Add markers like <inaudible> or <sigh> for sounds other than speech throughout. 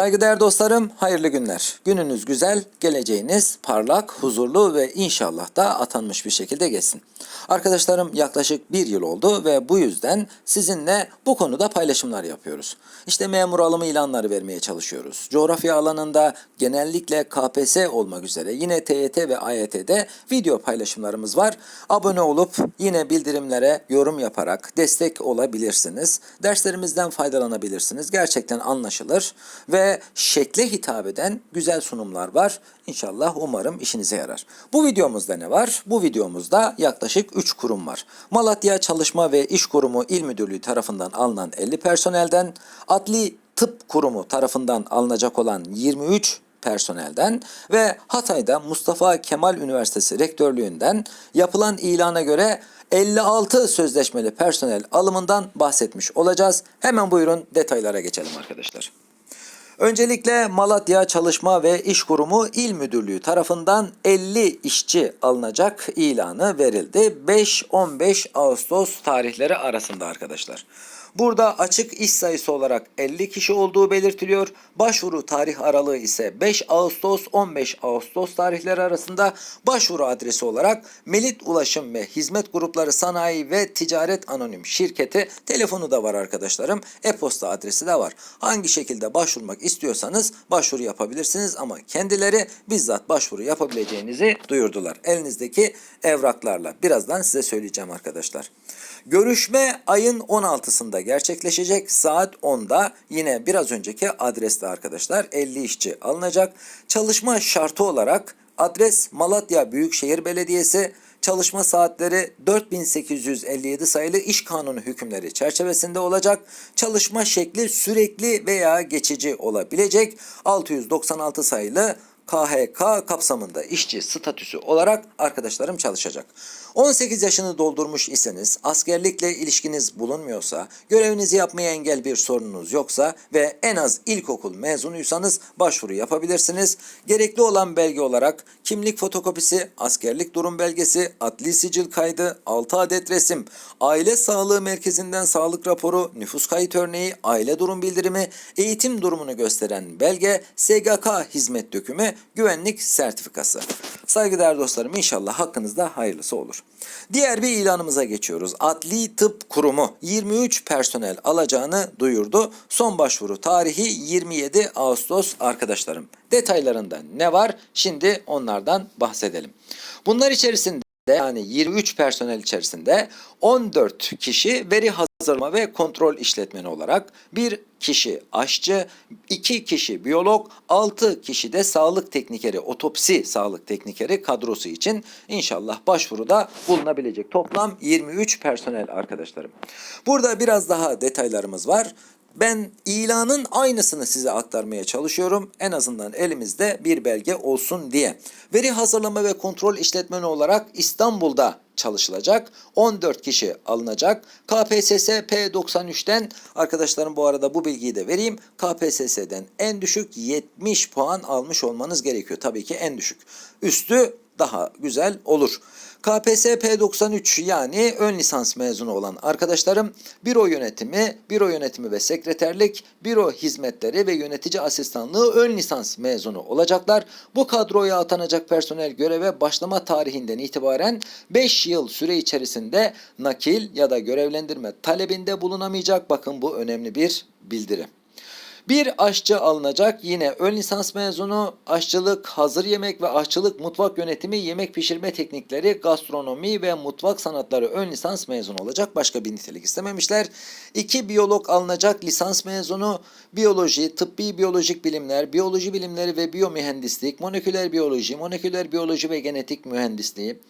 Saygıdeğer dostlarım, hayırlı günler. Gününüz güzel, geleceğiniz parlak, huzurlu ve inşallah da atanmış bir şekilde geçsin. Arkadaşlarım yaklaşık bir yıl oldu ve bu yüzden sizinle bu konuda paylaşımlar yapıyoruz. İşte memur alımı ilanları vermeye çalışıyoruz. Coğrafya alanında genellikle KPSS olmak üzere yine TYT ve AYT'de video paylaşımlarımız var. Abone olup yine bildirimlere yorum yaparak destek olabilirsiniz. Derslerimizden faydalanabilirsiniz. Gerçekten anlaşılır ve şekle hitap eden güzel sunumlar var. İnşallah umarım işinize yarar. Bu videomuzda ne var? Bu videomuzda yaklaşık 3 kurum var. Malatya Çalışma ve İş Kurumu İl Müdürlüğü tarafından alınan 50 personelden, Adli Tıp Kurumu tarafından alınacak olan 23 personelden ve Hatay'da Mustafa Kemal Üniversitesi Rektörlüğünden yapılan ilana göre 56 sözleşmeli personel alımından bahsetmiş olacağız. Hemen buyurun detaylara geçelim arkadaşlar. Öncelikle Malatya Çalışma ve İş Kurumu İl Müdürlüğü tarafından 50 işçi alınacak ilanı verildi. 5-15 Ağustos tarihleri arasında arkadaşlar. Burada açık iş sayısı olarak 50 kişi olduğu belirtiliyor. Başvuru tarih aralığı ise 5 Ağustos 15 Ağustos tarihleri arasında başvuru adresi olarak Melit Ulaşım ve Hizmet Grupları Sanayi ve Ticaret Anonim Şirketi telefonu da var arkadaşlarım. E-posta adresi de var. Hangi şekilde başvurmak istiyorsanız başvuru yapabilirsiniz ama kendileri bizzat başvuru yapabileceğinizi duyurdular. Elinizdeki evraklarla. Birazdan size söyleyeceğim arkadaşlar. Görüşme ayın 16'sında gerçekleşecek. Saat 10'da yine biraz önceki adreste arkadaşlar 50 işçi alınacak. Çalışma şartı olarak adres Malatya Büyükşehir Belediyesi Çalışma saatleri 4857 sayılı iş kanunu hükümleri çerçevesinde olacak. Çalışma şekli sürekli veya geçici olabilecek. 696 sayılı KHK kapsamında işçi statüsü olarak arkadaşlarım çalışacak. 18 yaşını doldurmuş iseniz, askerlikle ilişkiniz bulunmuyorsa, görevinizi yapmaya engel bir sorununuz yoksa ve en az ilkokul mezunuysanız başvuru yapabilirsiniz. Gerekli olan belge olarak kimlik fotokopisi, askerlik durum belgesi, adli sicil kaydı, 6 adet resim, aile sağlığı merkezinden sağlık raporu, nüfus kayıt örneği, aile durum bildirimi, eğitim durumunu gösteren belge, SGK hizmet dökümü, güvenlik sertifikası. Saygıdeğer dostlarım inşallah hakkınızda hayırlısı olur. Diğer bir ilanımıza geçiyoruz. Adli Tıp Kurumu 23 personel alacağını duyurdu. Son başvuru tarihi 27 Ağustos arkadaşlarım. Detaylarında ne var? Şimdi onlardan bahsedelim. Bunlar içerisinde yani 23 personel içerisinde 14 kişi veri hazırlama ve kontrol işletmeni olarak bir kişi aşçı, 2 kişi biyolog, 6 kişi de sağlık teknikeri, otopsi sağlık teknikeri kadrosu için inşallah başvuruda bulunabilecek. Toplam 23 personel arkadaşlarım. Burada biraz daha detaylarımız var. Ben ilanın aynısını size aktarmaya çalışıyorum. En azından elimizde bir belge olsun diye. Veri hazırlama ve kontrol işletmeni olarak İstanbul'da çalışılacak. 14 kişi alınacak. KPSS P93'ten arkadaşlarım bu arada bu bilgiyi de vereyim. KPSS'den en düşük 70 puan almış olmanız gerekiyor. Tabii ki en düşük. Üstü daha güzel olur. KPSS P93 yani ön lisans mezunu olan arkadaşlarım büro yönetimi, büro yönetimi ve sekreterlik, büro hizmetleri ve yönetici asistanlığı ön lisans mezunu olacaklar. Bu kadroya atanacak personel göreve başlama tarihinden itibaren 5 yıl süre içerisinde nakil ya da görevlendirme talebinde bulunamayacak. Bakın bu önemli bir bildiri. Bir aşçı alınacak. Yine ön lisans mezunu aşçılık, hazır yemek ve aşçılık mutfak yönetimi, yemek pişirme teknikleri, gastronomi ve mutfak sanatları ön lisans mezunu olacak. Başka bir nitelik istememişler. İki biyolog alınacak. Lisans mezunu biyoloji, tıbbi biyolojik bilimler, biyoloji bilimleri ve biyomühendislik, moleküler biyoloji, moleküler biyoloji ve genetik mühendisliği,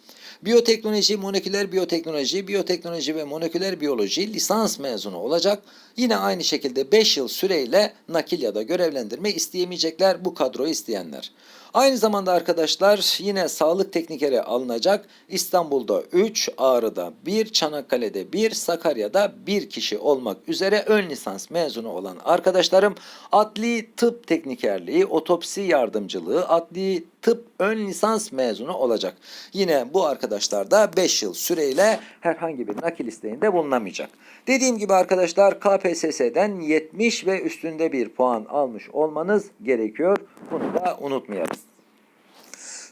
Biyoteknoloji, moleküler biyoteknoloji, biyoteknoloji ve moleküler biyoloji lisans mezunu olacak. Yine aynı şekilde 5 yıl süreyle nakil ya da görevlendirme isteyemeyecekler bu kadroyu isteyenler. Aynı zamanda arkadaşlar yine sağlık teknikeri alınacak. İstanbul'da 3, Ağrı'da 1, Çanakkale'de 1, Sakarya'da 1 kişi olmak üzere ön lisans mezunu olan arkadaşlarım adli tıp teknikerliği, otopsi yardımcılığı, adli tıp ön lisans mezunu olacak. Yine bu arkadaşlar da 5 yıl süreyle herhangi bir nakil isteğinde bulunamayacak. Dediğim gibi arkadaşlar KPSS'den 70 ve üstünde bir puan almış olmanız gerekiyor. Bunu da unutmayalım.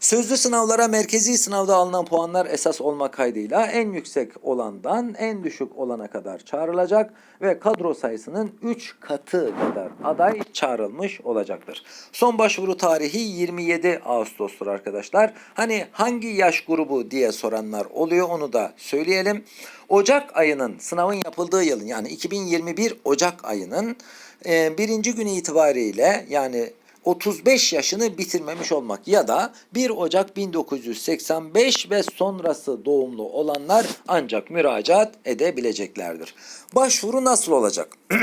Sözlü sınavlara merkezi sınavda alınan puanlar esas olmak kaydıyla en yüksek olandan en düşük olana kadar çağrılacak ve kadro sayısının 3 katı kadar aday çağrılmış olacaktır. Son başvuru tarihi 27 Ağustos'tur arkadaşlar. Hani hangi yaş grubu diye soranlar oluyor onu da söyleyelim. Ocak ayının sınavın yapıldığı yılın yani 2021 Ocak ayının e, birinci günü itibariyle yani 35 yaşını bitirmemiş olmak ya da 1 Ocak 1985 ve sonrası doğumlu olanlar ancak müracaat edebileceklerdir. Başvuru nasıl olacak? <clears throat>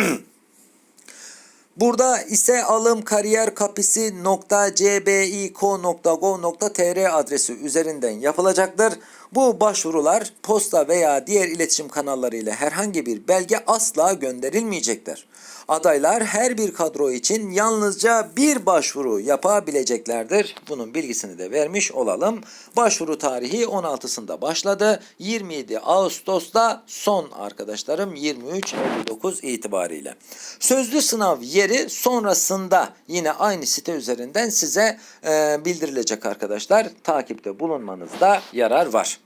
Burada ise alım kariyer kapısı .cbiko.gov.tr adresi üzerinden yapılacaktır. Bu başvurular posta veya diğer iletişim kanallarıyla herhangi bir belge asla gönderilmeyecektir. Adaylar her bir kadro için yalnızca bir başvuru yapabileceklerdir. Bunun bilgisini de vermiş olalım. Başvuru tarihi 16'sında başladı. 27 Ağustos'ta son arkadaşlarım 23.59 itibariyle. Sözlü sınav yeri sonrasında yine aynı site üzerinden size e, bildirilecek arkadaşlar. Takipte bulunmanızda yarar var.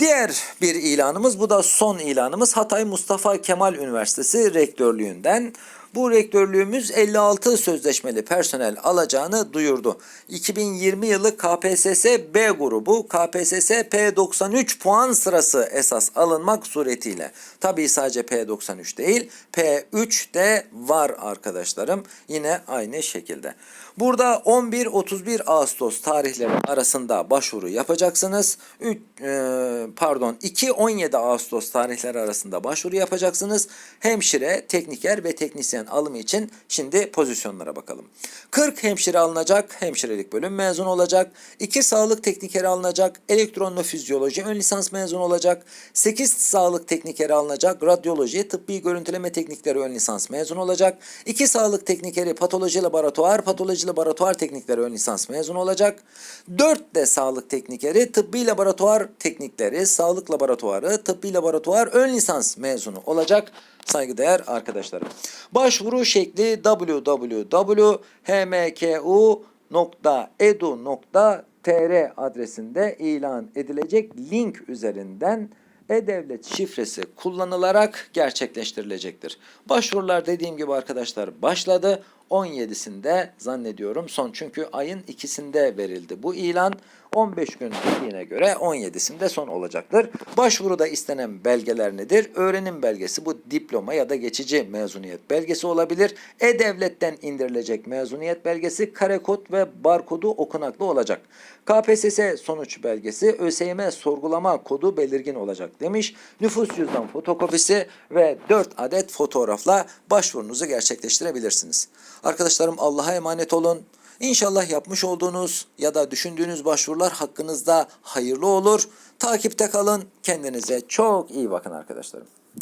Diğer bir ilanımız bu da son ilanımız Hatay Mustafa Kemal Üniversitesi rektörlüğünden. Bu rektörlüğümüz 56 sözleşmeli personel alacağını duyurdu. 2020 yılı KPSS B grubu KPSS P93 puan sırası esas alınmak suretiyle. Tabii sadece P93 değil P3 de var arkadaşlarım. Yine aynı şekilde. Burada 11-31 Ağustos tarihleri arasında başvuru yapacaksınız. Üç, e, pardon 2-17 Ağustos tarihleri arasında başvuru yapacaksınız. Hemşire, tekniker ve teknisyen alımı için şimdi pozisyonlara bakalım. 40 hemşire alınacak, hemşirelik bölüm mezun olacak. 2 sağlık teknikeri alınacak, elektronlofizyoloji ön lisans mezun olacak. 8 sağlık teknikeri alınacak, radyoloji, tıbbi görüntüleme teknikleri ön lisans mezun olacak. 2 sağlık teknikeri patoloji laboratuvar, patoloji laboratuvar teknikleri ön lisans mezun olacak. 4 de sağlık teknikeri, tıbbi laboratuvar teknikleri, sağlık laboratuvarı, tıbbi laboratuvar ön lisans mezunu olacak saygıdeğer arkadaşlarım. Başvuru şekli www.hmku.edu.tr adresinde ilan edilecek link üzerinden e-devlet şifresi kullanılarak gerçekleştirilecektir. Başvurular dediğim gibi arkadaşlar başladı. 17'sinde zannediyorum son çünkü ayın ikisinde verildi bu ilan. 15 gün dediğine göre 17'sinde son olacaktır. Başvuruda istenen belgeler nedir? Öğrenim belgesi bu diploma ya da geçici mezuniyet belgesi olabilir. E-Devlet'ten indirilecek mezuniyet belgesi kare kod ve barkodu okunaklı olacak. KPSS sonuç belgesi ÖSYM sorgulama kodu belirgin olacak demiş. Nüfus cüzdan fotokopisi ve 4 adet fotoğrafla başvurunuzu gerçekleştirebilirsiniz. Arkadaşlarım Allah'a emanet olun. İnşallah yapmış olduğunuz ya da düşündüğünüz başvurular hakkınızda hayırlı olur. Takipte kalın. Kendinize çok iyi bakın arkadaşlarım.